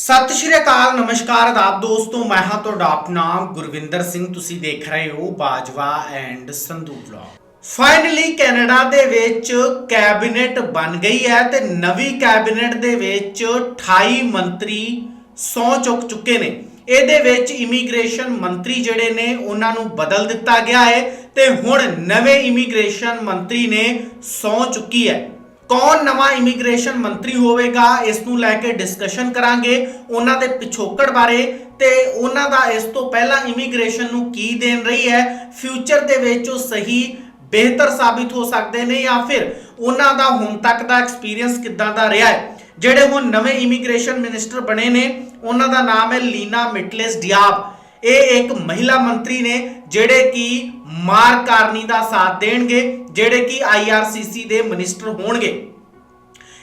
ਸਤਿ ਸ਼੍ਰੀ ਅਕਾਲ, ਨਮਸਕਾਰ ਆਦਾਬ ਦੋਸਤੋ, ਮੈਂ ਹਾਂ ਤੁਹਾਡਾ ਆਪਣਾ ਗੁਰਵਿੰਦਰ ਸਿੰਘ, ਤੁਸੀਂ ਦੇਖ ਰਹੇ ਹੋ Bajwa and Sandhu vlog finally Canada ਦੇ ਵਿੱਚ ਕੈਬਨਿਟ ਬਣ ਗਈ ਹੈ ਤੇ ਨਵੀਂ ਕੈਬਨਿਟ ਦੇ ਵਿੱਚ 28 ਮੰਤਰੀ ਸੌ ਚੁੱਕ ਚੁੱਕੇ ਨੇ। ਇਹਦੇ ਵਿੱਚ ਇਮੀਗ੍ਰੇਸ਼ਨ ਮੰਤਰੀ ਜਿਹੜੇ ਨੇ, ਉਹਨਾਂ ਨੂੰ ਬਦਲ ਦਿੱਤਾ ਗਿਆ ਹੈ ਤੇ ਹੁਣ ਨਵੇਂ ਇਮੀਗ੍ਰੇਸ਼ਨ ਮੰਤਰੀ ਨੇ ਸੌ ਚੁੱਕੀ ਹੈ। ਕੌਣ ਨਵਾਂ ਇਮੀਗ੍ਰੇਸ਼ਨ ਮੰਤਰੀ ਹੋਵੇਗਾ, ਇਸ ਨੂੰ ਲੈ ਕੇ ਡਿਸਕਸ਼ਨ ਕਰਾਂਗੇ ਉਹਨਾਂ ਦੇ ਪਿਛੋਕੜ ਬਾਰੇ ਤੇ ਉਹਨਾਂ ਦਾ ਇਸ ਤੋਂ ਪਹਿਲਾਂ ਇਮੀਗ੍ਰੇਸ਼ਨ ਨੂੰ ਕੀ ਦੇਣ ਰਹੀ ਹੈ ਫਿਊਚਰ ਦੇ ਵਿੱਚ ਉਹ ਸਹੀ ਬਿਹਤਰ ਸਾਬਿਤ ਹੋ ਸਕਦੇ ਨੇ ਜਾਂ ਫਿਰ ਉਹਨਾਂ ਦਾ ਹੁਣ ਤੱਕ ਦਾ ਐਕਸਪੀਰੀਅੰਸ ਕਿੱਦਾਂ ਦਾ ਰਿਹਾ ਹੈ। ਜਿਹੜੇ ਹੁਣ ਨਵੇਂ ਇਮੀਗ੍ਰੇਸ਼ਨ ਮਿਨਿਸਟਰ ਬਣੇ ਨੇ, ਉਹਨਾਂ ਦਾ ਨਾਮ ਹੈ ਲੀਨਾ ਮਿਟਲੇਸ ਡਿਆਬ ਇਹ ਇੱਕ ਮਹਿਲਾ ਮੰਤਰੀ ਨੇ ਜਿਹੜੇ ਕਿ ਮਾਰ ਕਾਰਨੀ ਦਾ ਸਾਥ ਦੇਣਗੇ, ਜਿਹੜੇ ਕਿ ਆਈਆਰਸੀਸੀ ਦੇ ਮਿਨਿਸਟਰ ਹੋਣਗੇ।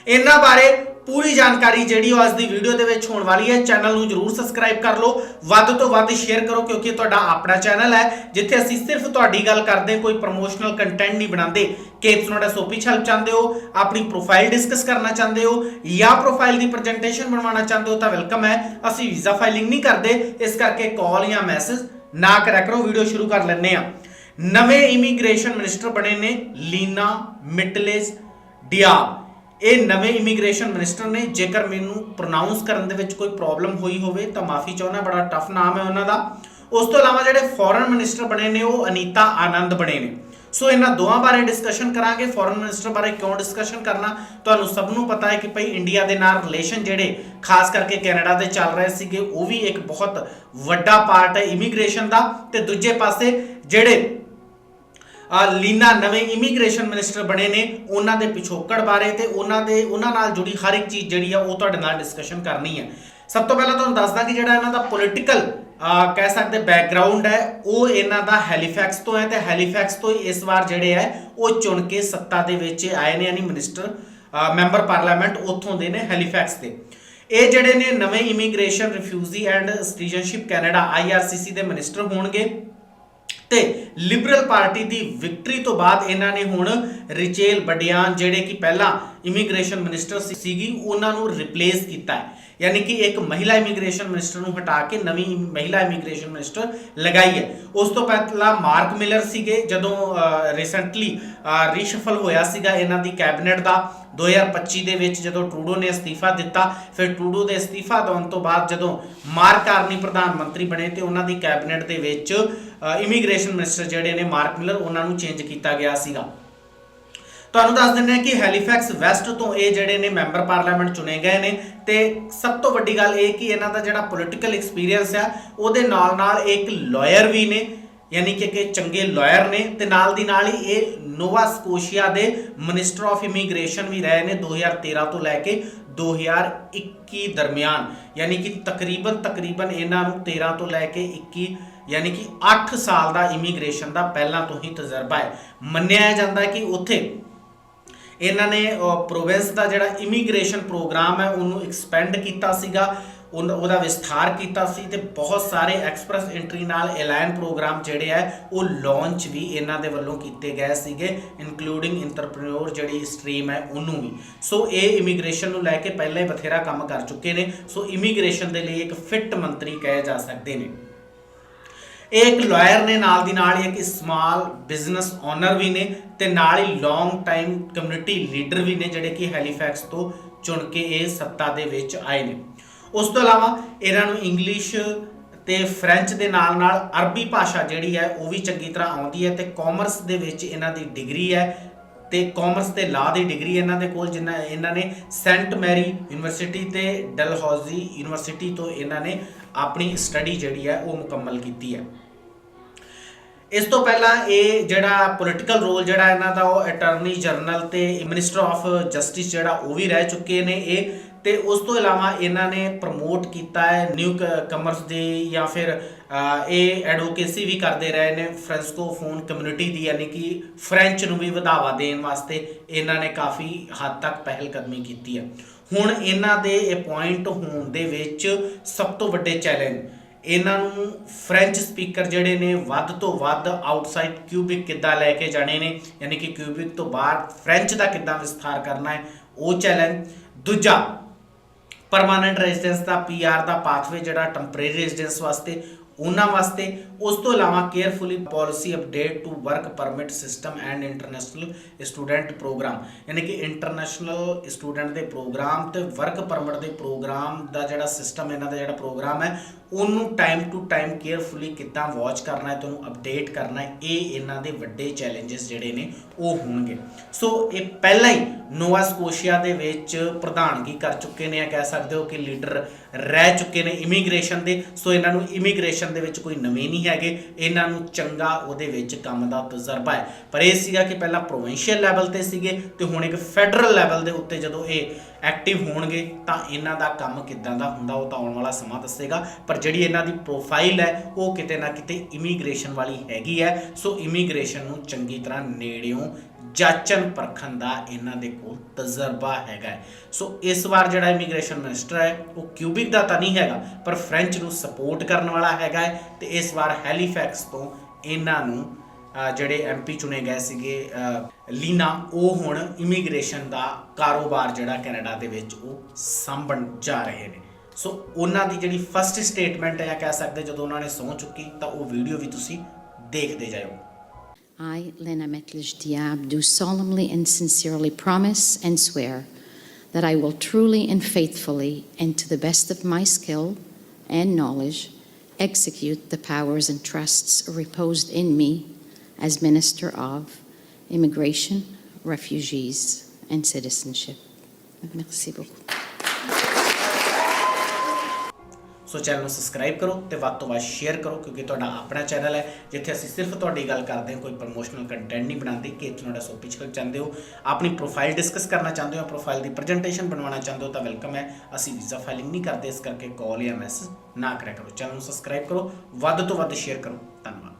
ਇਹਨਾਂ ਬਾਰੇ ਪੂਰੀ ਜਾਣਕਾਰੀ ਜਿਹੜੀ ਉਹ ਅੱਜ ਦੀ ਵੀਡੀਓ ਦੇ ਵਿੱਚ ਹੋਣ ਵਾਲੀ ਹੈ। ਚੈਨਲ ਨੂੰ ਜਰੂਰ ਸਬਸਕ੍ਰਾਈਬ ਕਰ ਲਓ। ਵੱਧ ਤੋਂ ਵੱਧ ਸ਼ੇਅਰ ਕਰੋ ਕਿਉਂਕਿ ਤੁਹਾਡਾ ਆਪਣਾ ਚੈਨਲ ਹੈ। ਜਿੱਥੇ ਅਸੀਂ ਸਿਰਫ ਤੁਹਾਡੀ ਗੱਲ ਕਰਦੇ, ਕੋਈ ਪ੍ਰੋਮੋਸ਼ਨਲ ਕੰਟੈਂਟ ਨਹੀਂ ਬਣਾਉਂਦੇ। ਕਿ ਤੁਸੀਂ ਤੁਹਾਡਾ ਸੋਪੀ ਹੈਲਪ ਚਾਹੁੰਦੇ ਹੋ, ਆਪਣੀ ਪ੍ਰੋਫਾਈਲ ਡਿਸਕਸ ਕਰਨਾ ਚਾਹੁੰਦੇ ਹੋ ਜਾਂ ਪ੍ਰੋਫਾਈਲ ਦੀ ਪ੍ਰੈਜੈਂਟੇਸ਼ਨ ਬਣਵਾਉਣਾ ਚਾਹੁੰਦੇ ਹੋ ਤਾਂ ਵੈਲਕਮ ਹੈ। ਅਸੀਂ ਵੀਜ਼ਾ ਫਾਈਲਿੰਗ ਨਹੀਂ ਕਰਦੇ। ਇਸ ਕਰਕੇ ਕਾਲ ਜਾਂ ਮੈਸੇਜ ਨਾ ਕਰਿਆ ਕਰੋ। ਵੀਡੀਓ ਸ਼ੁਰੂ ਕਰ ਲੈਂਦੇ ਆ ਨਵੇਂ ਇਮੀਗ੍ਰੇਸ਼ਨ ਮਿਨਿਸਟਰ ਬਣੇ ਨੇ ਲੀਨਾ ਮਿਟਲੇਸ ਡਿਆਬ। ਇਹ ਨਵੇਂ ਇਮੀਗ੍ਰੇਸ਼ਨ ਮਿਨਿਸਟਰ ਨੇ, ਜੇਕਰ ਮੈਨੂੰ ਪ੍ਰੋਨਾਂਸ ਕਰਨ ਦੇ ਵਿੱਚ ਕੋਈ ਪ੍ਰੋਬਲਮ ਹੋਈ ਹੋਵੇ, ਤਾਂ ਮਾਫੀ ਚਾਹੁੰਦਾ, ਬੜਾ ਟਫ ਨਾਮ ਹੈ ਉਹਨਾਂ ਦਾ। ਉਸ ਤੋਂ ਇਲਾਵਾ ਜਿਹੜੇ ਫੋਰਨ ਮਿਨਿਸਟਰ ਬਣੇ ਨੇ, ਉਹ ਅਨੀਤਾ ਆਨੰਦ ਬਣੇ ਨੇ। ਸੋ ਇਹਨਾਂ ਦੋਵਾਂ ਬਾਰੇ ਡਿਸਕਸ਼ਨ ਕਰਾਂਗੇ। ਫੋਰਨ ਮਿਨਿਸਟਰ ਬਾਰੇ ਕਿਉਂ ਡਿਸਕਸ਼ਨ ਕਰਨਾ? ਤੁਹਾਨੂੰ ਸਭ ਨੂੰ ਪਤਾ ਹੈ ਕਿ ਭਈ ਇੰਡੀਆ ਦੇ ਨਾਲ ਰਿਲੇਸ਼ਨ ਜਿਹੜੇ, ਖਾਸ ਕਰਕੇ ਕੈਨੇਡਾ ਦੇ ਚੱਲ ਰਹੇ ਸੀਗੇ, ਉਹ ਵੀ ਇੱਕ ਬਹੁਤ ਵੱਡਾ ਪਾਰਟ ਹੈ ਇਮੀਗ੍ਰੇਸ਼ਨ ਦਾ। ਤੇ ਦੂਜੇ ਪਾਸੇ ਜਿਹੜੇ ਲੀਨਾ ਨਵੇਂ ਇਮੀਗ੍ਰੇਸ਼ਨ ਮਿਨਿਸਟਰ ਬਣੇ ਨੇ, ਉਹਨਾਂ ਦੇ ਪਿਛੋਕੜ ਬਾਰੇ ਤੇ ਉਹਨਾਂ ਦੇ, ਉਹਨਾਂ ਨਾਲ ਜੁੜੀ ਹਰ ਇੱਕ ਚੀਜ਼ ਜਿਹੜੀ ਆ ਉਹ ਤੁਹਾਡੇ ਨਾਲ ਡਿਸਕਸ਼ਨ ਕਰਨੀ ਹੈ ਸਭ ਤੋਂ ਪਹਿਲਾਂ ਤੁਹਾਨੂੰ ਦੱਸਦਾ ਕਿ ਜਿਹੜਾ ਇਹਨਾਂ ਦਾ ਪੋਲਿਟੀਕਲ ਕਹਿ ਸਕਦੇ ਬੈਕਗ੍ਰਾਉਂਡ ਹੈ, ਉਹ ਇਹਨਾਂ ਦਾ ਹੈਲੀਫੈਕਸ ਤੋਂ ਹੈ ਤੇ ਹੈਲੀਫੈਕਸ ਤੋਂ ਹੀ ਇਸ ਵਾਰ ਜਿਹੜੇ ਹੈ, ਉਹ ਚੁਣ ਕੇ ਸੱਤਾ ਦੇ ਵਿੱਚ ਆਏ ਨੇ, ਯਾਨੀ ਮਿਨਿਸਟਰ ਮੈਂਬਰ ਪਾਰਲੀਮੈਂਟ ਉੱਥੋਂ ਦੇ ਨੇ ਹੈਲੀਫੈਕਸ ਦੇ। ਇਹ ਜਿਹੜੇ ਨੇ ਨਵੇਂ immigration refugee and citizenship Canada IRCC ਦੇ ਮਿਨਿਸਟਰ ਹੋਣਗੇ। ਤੇ ਲਿਬਰਲ ਪਾਰਟੀ ਦੀ ਵਿਕਟਰੀ ਤੋਂ ਬਾਅਦ ਇਹਨਾਂ ਨੇ ਹੁਣ ਰਿਚੇਲ ਬਡਿਆਨ ਜਿਹੜੇ ਕਿ ਪਹਿਲਾਂ ਇਮੀਗ੍ਰੇਸ਼ਨ ਮਿਨਿਸਟਰ ਸੀ- ਸੀਗੀ, ਉਹਨਾਂ ਨੂੰ ਰਿਪਲੇਸ ਕੀਤਾ ਹੈ। ਯਾਨੀ ਕਿ ਇੱਕ ਮਹਿਲਾ ਇਮੀਗ੍ਰੇਸ਼ਨ ਮਿਨਿਸਟਰ ਨੂੰ ਹਟਾ ਕੇ ਨਵੀਂ ਮਹਿਲਾ ਇਮੀਗ੍ਰੇਸ਼ਨ ਮਿਨਿਸਟਰ ਲਗਾਈ ਹੈ। ਉਸ ਤੋਂ ਪਹਿਲਾਂ ਮਾਰਕ ਮਿਲਰ ਸੀਗੇ, ਜਦੋਂ ਰੀਸੈਂਟਲੀ ਰੀਸ਼ਫਲ ਹੋਇਆ ਸੀਗਾ ਇਹਨਾਂ ਦੀ ਕੈਬਨਿਟ ਦਾ 2025 ਦੇ ਵਿੱਚ ਜਦੋਂ ਟਰੂਡੋ ਨੇ ਅਸਤੀਫਾ ਦਿੱਤਾ, ਫਿਰ ਟਰੂਡੋ ਦੇ ਅਸਤੀਫਾ ਦੇਣ ਤੋਂ ਬਾਅਦ ਜਦੋਂ ਮਾਰਕ ਕਾਰਨੀ ਪ੍ਰਧਾਨ ਮੰਤਰੀ ਬਣੇ ਤੇ ਉਹਨਾਂ ਦੀ ਕੈਬਨਿਟ ਦੇ ਵਿੱਚ ਇਮੀਗ੍ਰੇਸ਼ਨ ਮਿਨਿਸਟਰ ਜਿਹੜੇ ਨੇ, ਮਾਰਕ ਮਿਲਰ, ਉਹਨਾਂ ਨੂੰ ਚੇਂਜ ਕੀਤਾ ਗਿਆ ਸੀਗਾ। ਤੁਹਾਨੂੰ ਦੱਸ ਦਿੰਦੇ ਹਾਂ ਕਿ ਹੈਲੀਫੈਕਸ ਵੈਸਟ ਤੋਂ ਇਹ ਜਿਹੜੇ ਨੇ ਮੈਂਬਰ ਪਾਰਲੀਮੈਂਟ ਚੁਣੇ ਗਏ ਨੇ ਤੇ ਸਭ ਤੋਂ ਵੱਡੀ ਗੱਲ ਇਹ ਕਿ ਇਹਨਾਂ ਦਾ ਜਿਹੜਾ ਪੋਲਿਟੀਕਲ ਐਕਸਪੀਰੀਅੰਸ ਆ, ਉਹਦੇ ਨਾਲ ਨਾਲ ਇੱਕ ਲਾਇਰ ਵੀ ਨੇ, ਯਾਨੀ ਕਿ ਕਿ ਚੰਗੇ ਲਾਇਰ ਨੇ ਤੇ ਨਾਲ ਦੀ ਨਾਲ ਹੀ ਇਹ ਨੋਵਾ ਸਕੋਸ਼ੀਆ ਦੇ ਮਿਨਿਸਟਰ ਆਫ ਇਮੀਗ੍ਰੇਸ਼ਨ ਵੀ ਰਹੇ ਨੇ 2013 ਤੋਂ ਲੈ ਕੇ 2021 ਦਰਮਿਆਨ। ਯਾਨੀ ਕਿ ਤਕਰੀਬਨ ਤਕਰੀਬਨ ਇਹਨਾਂ ਨੂੰ 13 ਤੋਂ ਲੈ ਕੇ 21 ਯਾਨੀ ਕਿ 8 ਸਾਲ ਦਾ ਇਮੀਗ੍ਰੇਸ਼ਨ ਦਾ ਪਹਿਲਾਂ ਤੋਂ ਹੀ ਤਜਰਬਾ ਹੈ। ਮੰਨਿਆ ਜਾਂਦਾ ਕਿ ਉੱਥੇ ਇਹਨਾਂ ਨੇ ਪ੍ਰੋਵਿੰਸ ਦਾ ਜਿਹੜਾ ਇਮੀਗ੍ਰੇਸ਼ਨ ਪ੍ਰੋਗਰਾਮ ਹੈ, ਉਹਨੂੰ ਐਕਸਪੈਂਡ ਕੀਤਾ ਸੀਗਾ ਉਹਦਾ ਵਿਸਥਾਰ ਕੀਤਾ ਸੀ ਤੇ ਬਹੁਤ ਸਾਰੇ ਐਕਸਪ੍ਰੈਸ ਐਂਟਰੀ ਨਾਲ ਐਲਾਨ ਪ੍ਰੋਗਰਾਮ ਜਿਹੜੇ ਆ ਉਹ ਲਾਂਚ ਵੀ ਇਹਨਾਂ ਦੇ ਵੱਲੋਂ ਕੀਤੇ ਗਏ ਸੀਗੇ ਇਨਕਲੂਡਿੰਗ ਇੰਟਰਪ੍ਰੀਨਿਓਰ ਜਿਹੜੀ ਸਟਰੀਮ ਹੈ, ਉਹਨੂੰ ਵੀ। ਸੋ ਇਹ ਇਮੀਗ੍ਰੇਸ਼ਨ ਨੂੰ ਲੈ ਕੇ ਪਹਿਲਾਂ ਹੀ ਬਥੇਰਾ ਕੰਮ ਕਰ ਚੁੱਕੇ ਨੇ। ਸੋ ਇਮੀਗ੍ਰੇਸ਼ਨ ਦੇ ਲਈ ਇੱਕ ਫਿੱਟ ਮੰਤਰੀ ਕਹੇ ਜਾ ਸਕਦੇ ਨੇ। ਇਹ ਇੱਕ ਲਾਇਰ ਨੇ ਨਾਲ ਦੀ ਨਾਲ ਹੀ ਇੱਕ ਸਮਾਲ ਬਿਜ਼ਨਸ ਓਨਰ ਵੀ ਨੇ ਤੇ ਨਾਲ ਹੀ ਲੌਂਗ ਟਾਈਮ ਕਮਿਊਨਿਟੀ ਲੀਡਰ ਵੀ ਨੇ ਜਿਹੜੇ ਕਿ ਹੈਲੀਫੈਕਸ ਤੋਂ ਚੁਣ ਕੇ ਇਹ ਸੱਤਾ ਦੇ ਵਿੱਚ ਆਏ ਨੇ। ਉਸ ਤੋਂ ਇਲਾਵਾ ਇਹਨਾਂ ਨੂੰ ਇੰਗਲਿਸ਼ ਤੇ ਫ੍ਰੈਂਚ ਦੇ ਨਾਲ ਨਾਲ ਅਰਬੀ ਭਾਸ਼ਾ ਜਿਹੜੀ ਹੈ ਉਹ ਵੀ ਚੰਗੀ ਤਰ੍ਹਾਂ ਆਉਂਦੀ ਹੈ ਤੇ ਕਾਮਰਸ ਦੇ ਵਿੱਚ ਇਹਨਾਂ ਦੀ ਡਿਗਰੀ ਹੈ। ਤੇ ਕਾਮਰਸ ਤੇ ਲਾ ਦੀ ਡਿਗਰੀ ਇਹਨਾਂ ਦੇ ਕੋਲ ਜਿਨ੍ਹਾਂ ਇਹਨਾਂ ਨੇ ਸੈਂਟ ਮੈਰੀ ਯੂਨੀਵਰਸਿਟੀ ਤੇ ਡਲਹੌਜ਼ੀ ਯੂਨੀਵਰਸਿਟੀ ਤੋਂ ਇਹਨਾਂ ਨੇ ਆਪਣੀ ਸਟੱਡੀ ਜਿਹੜੀ ਹੈ ਉਹ ਮੁਕੰਮਲ ਕੀਤੀ ਹੈ। ਇਸ ਤੋਂ ਪਹਿਲਾਂ ਇਹ ਜਿਹੜਾ ਪੋਲਿਟੀਕਲ ਰੋਲ ਜਿਹੜਾ ਇਹਨਾਂ ਦਾ ਉਹ ਅਟਾਰਨੀ ਜਨਰਲ ਤੇ ਮਿਨਿਸਟਰ ਆਫ ਜਸਟਿਸ ਜਿਹੜਾ ਉਹ ਵੀ ਰਹਿ ਚੁੱਕੇ ਨੇ, ਇਹ ਤੇ ਉਸ ਤੋਂ ਇਲਾਵਾ ਇਹਨਾਂ ਨੇ ਪ੍ਰਮੋਟ ਕੀਤਾ ਹੈ ਨਿਊ ਕਮਰਸ ਦੀ ਜਾਂ ਫਿਰ ਇਹ ਐਡਵੋਕੇਸੀ ਵੀ ਕਰਦੇ ਰਹੇ ਨੇ ਫ੍ਰੈਂਸਕੋਫੋਨ ਕਮਿਊਨਿਟੀ ਦੀ, ਯਾਨੀ ਕਿ ਫ੍ਰੈਂਚ ਨੂੰ ਵੀ ਵਧਾਵਾ ਦੇਣ ਵਾਸਤੇ ਇਹਨਾਂ ਨੇ ਕਾਫੀ ਹੱਦ ਤੱਕ ਪਹਿਲ ਕਦਮੀ ਕੀਤੀ ਹੈ। ਹੁਣ ਇਹਨਾਂ ਦੇ ਅਪਾਇੰਟ ਹੋਣ ਦੇ ਵਿੱਚ ਸਭ ਤੋਂ ਵੱਡੇ ਚੈਲੰਜ ਇਹਨਾਂ ਨੂੰ ਫ੍ਰੈਂਚ ਸਪੀਕਰ ਜਿਹੜੇ ਨੇ ਵੱਧ ਤੋਂ ਵੱਧ ਆਊਟਸਾਈਡ ਕਿਊਬਿਕ ਕਿੱਦਾਂ ਲੈ ਕੇ ਜਾਣੇ ਨੇ, ਯਾਨੀ ਕਿ ਕਿਊਬਿਕ ਤੋਂ ਬਾਹਰ ਫ੍ਰੈਂਚ ਦਾ ਕਿੱਦਾਂ ਵਿਸਥਾਰ ਕਰਨਾ ਹੈ, ਉਹ ਚੈਲੰਜ ਦੂਜਾ ਪਰਮਾਨੈਂਟ ਰੈਜ਼ੀਡੈਂਸ ਦਾ ਪੀਆਰ ਦਾ ਪਾਥਵੇ ਜਿਹੜਾ ਟੈਂਪਰੇਰੀ ਰੈਜ਼ੀਡੈਂਸ ਵਾਸਤੇ ਉਹਨਾਂ ਵਾਸਤੇ। ਉਸ ਤੋਂ ਇਲਾਵਾ carefully policy update to work permit system and international student program ਯਾਨੀ ਕਿ ਇੰਟਰਨੈਸ਼ਨਲ ਸਟੂਡੈਂਟ ਦੇ ਪ੍ਰੋਗਰਾਮ ਤੇ ਵਰਕ ਪਰਮਿਟ ਦੇ ਪ੍ਰੋਗਰਾਮ ਦਾ ਜਿਹੜਾ ਸਿਸਟਮ ਇਹਨਾਂ ਦਾ ਜਿਹੜਾ ਪ੍ਰੋਗਰਾਮ ਹੈ, ਉਹਨੂੰ ਟਾਈਮ ਟੂ ਟਾਈਮ ਕੇਅਰਫੁਲੀ ਕਿੱਦਾਂ ਵਾਚ ਕਰਨਾ ਹੈ ਤੇ ਉਹਨੂੰ ਅਪਡੇਟ ਕਰਨਾ ਹੈ, ਇਹ ਇਹਨਾਂ ਦੇ ਵੱਡੇ ਚੈਲੰਜਸ ਜਿਹੜੇ ਨੇ, ਉਹ ਹੋਣਗੇ। ਸੋ ਇਹ ਪਹਿਲਾਂ ਹੀ ਨੋਵਾ ਸਕੋਸ਼ੀਆ ਦੇ ਵਿੱਚ ਪ੍ਰਧਾਨਗੀ ਕਰ ਚੁੱਕੇ ਨੇ ਆ ਕਹਿ ਸਕਦੇ ਹੋ ਕਿ ਲੀਡਰ ਰਹਿ ਚੁੱਕੇ ਨੇ ਇਮੀਗ੍ਰੇਸ਼ਨ ਦੇ, ਸੋ ਇਹਨਾਂ ਨੂੰ ਇਮੀਗ੍ਰੇਸ਼ਨ ਦੇ ਵਿੱਚ ਕੋਈ ਨਵੇਂ ਨਹੀਂ ਹੈਗੇ। ਇਹਨਾਂ ਨੂੰ ਚੰਗਾ ਉਹਦੇ ਵਿੱਚ ਕੰਮ ਦਾ ਤਜਰਬਾ ਹੈ। ਪਰ ਇਹ ਸੀਗਾ ਕਿ ਪਹਿਲਾਂ ਪ੍ਰੋਵਿੰਸ਼ੀਅਲ ਲੈਵਲ ਤੇ ਸੀਗੇ ਤੇ ਹੁਣ ਇੱਕ ਫੈਡਰਲ ਲੈਵਲ ਦੇ ਉੱਤੇ ਜਦੋਂ ਇਹ ਐਕਟਿਵ ਹੋਣਗੇ, ਤਾਂ ਇਹਨਾਂ ਦਾ ਕੰਮ ਕਿੱਦਾਂ ਦਾ ਹੁੰਦਾ ਉਹ ਤਾਂ ਆਉਣ ਵਾਲਾ ਸਮਾਂ ਦੱਸੇਗਾ ਪਰ ਜਿਹੜੀ ਇਹਨਾਂ ਦੀ ਪ੍ਰੋਫਾਈਲ ਹੈ, ਉਹ ਕਿਤੇ ਨਾ ਕਿਤੇ ਇਮੀਗ੍ਰੇਸ਼ਨ ਵਾਲੀ ਹੈਗੀ ਹੈ ਸੋ ਇਮੀਗ੍ਰੇਸ਼ਨ ਨੂੰ ਚੰਗੀ ਤਰ੍ਹਾਂ ਨੇੜਿਓਂ ਜਾਚਨ ਪਰਖਣ ਦਾ ਇਹਨਾਂ ਦੇ ਕੋਲ ਤਜਰਬਾ ਹੈਗਾ ਹੈ। ਸੋ ਇਸ ਵਾਰ ਜਿਹੜਾ ਇਮੀਗ੍ਰੇਸ਼ਨ ਮਿਨਿਸਟਰ ਹੈ, ਉਹ ਕਿਊਬਿਕ ਦਾ ਤਾਂ ਨਹੀਂ ਹੈਗਾ, ਪਰ ਫ੍ਰੈਂਚ ਨੂੰ ਸਪੋਰਟ ਕਰਨ ਵਾਲਾ ਹੈਗਾ ਹੈ ਤੇ ਇਸ ਵਾਰ ਹੈਲੀਫੈਕਸ ਤੋਂ ਇਹਨਾਂ ਨੂੰ ਜਿਹੜੇ ਐਮਪੀ ਚੁਣੇ ਗਏ ਸੀਗੇ ਅਹ ਲੀਨਾ ਉਹ ਹੁਣ ਇਮੀਗ੍ਰੇਸ਼ਨ ਦਾ ਕਾਰੋਬਾਰ ਜਿਹੜਾ ਕੈਨੇਡਾ ਦੇ ਵਿੱਚ ਉਹ ਸੰਭਣ ਜਾ ਰਹੇ ਨੇ ਸੋ ਉਹਨਾਂ ਦੀ ਜਿਹੜੀ ਫਸਟ ਸਟੇਟਮੈਂਟ ਹੈ ਕਹਿ ਸਕਦੇ ਜਦੋਂ ਉਹਨਾਂ ਨੇ ਸਹੁੰ ਚੁੱਕੀ ਤਾਂ ਉਹ ਵੀਡੀਓ ਵੀ ਤੁਸੀਂ ਦੇਖਦੇ ਜਾਇਓ I, Lena Metlish Diab, do solemnly and sincerely promise and swear that I will truly and faithfully, and to the best of my skill and knowledge, execute the powers and trusts reposed in me as Minister of Immigration, Refugees, and Citizenship. Merci beaucoup. So channel ਨੂੰ subscribe ਕਰੋ ਤੇ ਵੱਧ ਤੋਂ ਵੱਧ share ਕਰੋ ਕਿਉਂਕਿ ਤੁਹਾਡਾ ਆਪਣਾ ਚੈਨਲ ਹੈ ਜਿੱਥੇ ਅਸੀਂ ਸਿਰਫ ਤੁਹਾਡੀ ਗੱਲ ਕਰਦੇ ਹਾਂ ਕੋਈ ਪ੍ਰੋਮੋਸ਼ਨਲ ਕੰਟੈਂਟ ਨਹੀਂ ਬਣਾਉਂਦੇ ਕਿ ਤੁਹਾਡਾ ਸੋ ਪਿਛਕਲ ਚਾਹੁੰਦੇ ਹੋ ਆਪਣੀ ਪ੍ਰੋਫਾਈਲ ਡਿਸਕਸ ਕਰਨਾ ਚਾਹੁੰਦੇ ਹੋ ਪ੍ਰੋਫਾਈਲ ਦੀ ਪ੍ਰੈਜੈਂਟੇਸ਼ਨ ਬਣਵਾਉਣਾ ਚਾਹੁੰਦੇ ਹੋ ਤਾਂ ਵੈਲਕਮ ਹੈ ਅਸੀਂ ਵੀਜ਼ਾ ਫਾਈਲਿੰਗ ਨਹੀਂ ਕਰਦੇ ਇਸ ਕਰਕੇ ਕਾਲ ਜਾਂ ਮੈਸੇਜ ਨਾ ਕਰਿਆ ਕਰੋ ਚੈਨਲ ਨੂੰ ਸਬਸਕ੍ਰਾਈਬ ਕਰੋ ਵੱਧ ਤੋਂ ਵੱਧ ਸ਼ੇਅਰ ਕਰੋ ਧੰਨਵਾਦ